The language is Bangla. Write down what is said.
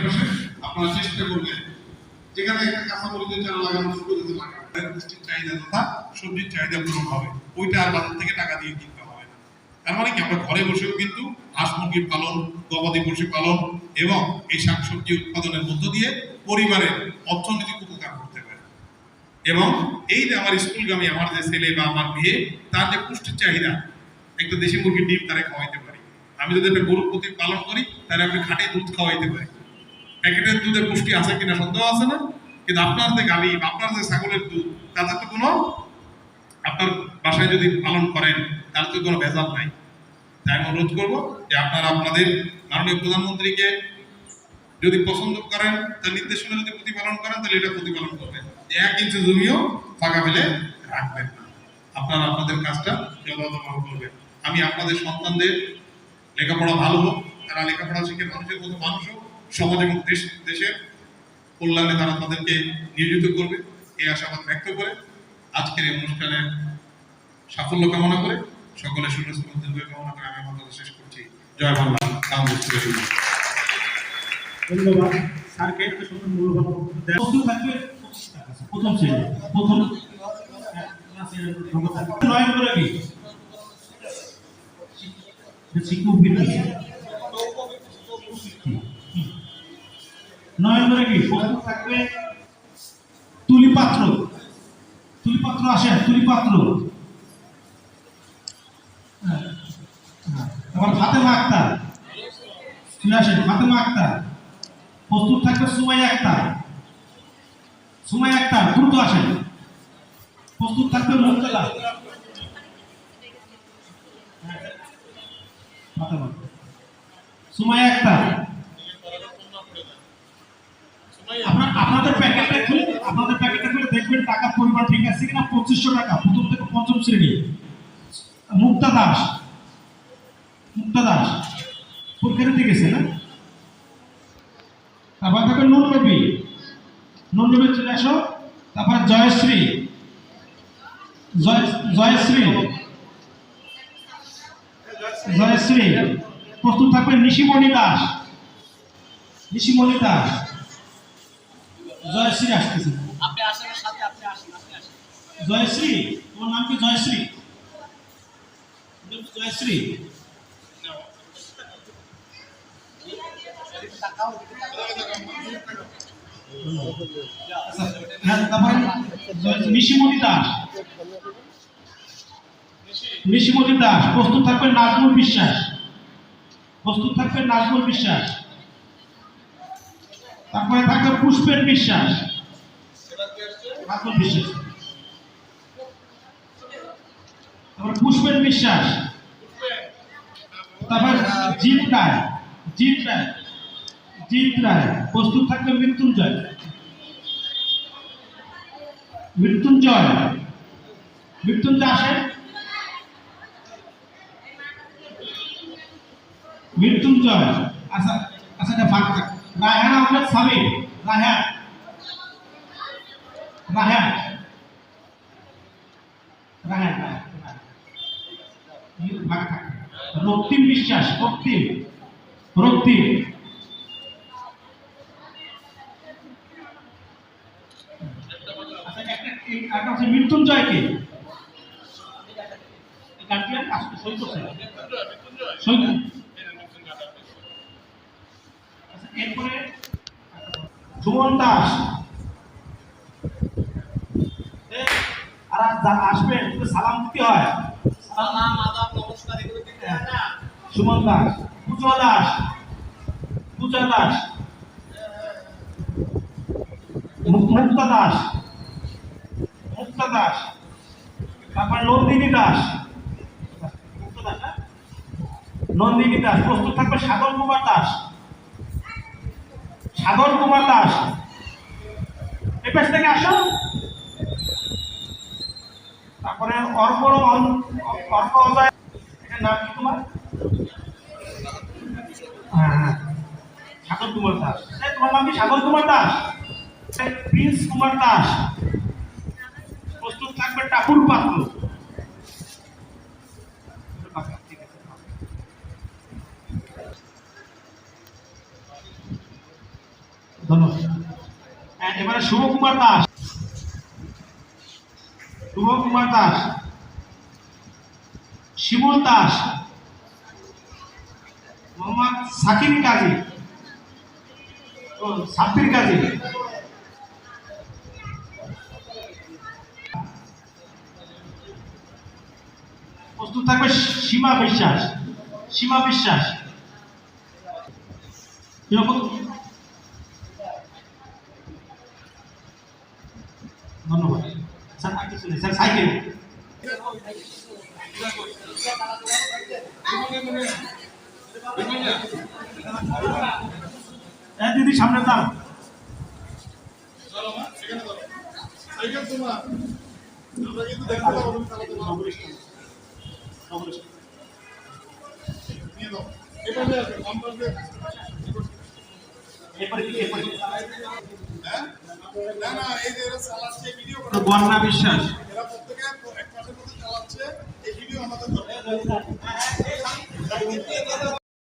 আশেপাশে আপনারা চেষ্টা করবেন যেখানে একটা কাঁচামরিচের চারা লাগানো শুরু করতে পুষ্টির চাহিদা তথা সবজির চাহিদা পূরণ হবে। ওইটা আর বাজার থেকে টাকা দিয়ে কিনতে হবে না। তার মানে কি, আমরা ঘরে বসেও কিন্তু হাঁস মুরগির পালন, গবাদি পশু পালন এবং এই শাকসবজি উৎপাদনের মধ্য দিয়ে পরিবারের অর্থনৈতিক উপকার করতে পারে। এবং এই যে আমার স্কুলগামী, আমার যে ছেলে বা আমার মেয়ে, তার যে পুষ্টির চাহিদা, একটা দেশি মুরগির ডিম তারা খাওয়াইতে পারি। আমি যদি একটা গরুর প্রতি পালন করি তাহলে আমি খাটে দুধ খাওয়াইতে পারি। প্যাকেটের দুধে পুষ্টি আছে কিনা সন্দেহ আছে না? কিন্তু আপনার যে গাভী বা আপনার যে ছাগলের দুধ তাতে তো কোনো, আপনার বাসায় যদি পালন করেন, তার তো কোনো ভেজাল নাই। তাই আমি অনুরোধ করব যে আপনারা আপনাদের মাননীয় প্রধানমন্ত্রীকে যদি পছন্দ করেন, তার নির্দেশনা যদি প্রতিপালন করেন, তাহলে এটা প্রতিপালন করবেন। এক ইঞ্চি জমিও ফাঁকা ফেলে রাখবেন না। আপনারা আপনাদের কাজটা যথাযথভাবে করবেন। আমি আপনাদের সন্তানদের লেখাপড়া ভালো হোক, তারা লেখাপড়া শিখে মানুষের মতো মানুষ হোক সমাজ এবং দেশ দেশের কল্যাণে তারা তাদেরকে নিয়োজিত করবে। এই আশাবাদ ব্যক্ত করে। আজকের এই অনুষ্ঠানের সাফল্য কামনা করে সকলের সুন্দর কামনা করে আমি আমার কথা শেষ করছি। জয় বাংলা। ধন্যবাদ। স্যারকে এত সুন্দর। প্রথম শ্রেণি, প্রথম। নয় নম্বরে কি শিক্ষক কি? প্রস্তুত থাকবে তুলি পাত্র তুলি পাত্র আসেন তুলি পাত্র হ্যাঁ, হ্যাঁ। আবার ফাতেমা আক্তার। চলে আসেন ফাতেমা আক্তার। প্রস্তুত থাকবে সুমাইয়া আক্তার। সুমাইয়া আক্তার দ্রুত আসেন। প্রস্তুত থাকবে মুক্তলা ফাতেমা। সুমাইয়া আছে কিনা পঁচিশশো টাকা? প্রথম থেকে পঞ্চম শ্রেণি। মুক্তা দাস। মুক্তা দাস। পরীক্ষা দিতে গেছে না? তারপর থাকবে নুন নবী চলে আসো। তারপর জয়শ্রী। জয়শ্রী। জয়শ্রী। প্রস্তুত থাকবে নিশিমণি দাস। নিশিমণি দাস। জয়শ্রী আসতেছে। আপনি আসেন, সাথে আপনি আসেন আপনি আসেন। জয়শ্রী তোমার নাম কি জয়শ্রী? জয়শ্রী। হ্যাঁ, দাস। দাস প্রস্তুত থাকবে নাজমুল বিশ্বাস। প্রস্তুত থাকবে নাজমুল বিশ্বাস। তারপরে থাকবে পুষ্পের বিশ্বাস। নাজমুল বিশ্বাস। তারপর পুষ্পেন বিশ্বাস। তারপর জিৎ রায়। জিৎ রায়। জিৎ রায়। প্রস্তুত থাকবে মৃত্যুঞ্জয়। মৃত্যুঞ্জয়। মৃত্যুঞ্জয় আসেন। মৃত্যুঞ্জয়। আচ্ছা আচ্ছা এটা ভাগ থাক। রায়হান আহমেদ সামির রায়হান। রায়হান। রায়হান রায়হান, রক্তিম বিশ্বাস রক্তিম রক্তিম। আচ্ছা মৃত্যুঞ্জয়কে আচ্ছা, সুমন দাস। আর আসবেন সালাম দিতে হয়। সালাম আদাব। সুমন দাস পূজা দাস পূজা দাস মুক- মুক্তা দাস মুক্তা দাস, তারপর নন্দিনী দাস? নন্দিনী দাস, প্রস্তুত থাকবে সাগর কুমার দাস। সাগর কুমার দাস। এই পাশ থেকে আসো। তারপরে অজয় এটার হ্যাঁ হ্যাঁ। কুমার দাস। কুমার দাস। কুমার দাস। প্রস্তুত এবারে শুভকুমার দাস। শুভকুমার দাস। শিমুল দাস, মোহাম্মদ সাকিব কাজী, ও, সাব্বির কাজী। প্রস্তুত থাকবে সীমা বিশ্বাস সীমা বিশ্বাস। ধন্যবাদ। Sir sir, cycle. দিদি সামনে দাও সাইকেল তোমার Okay.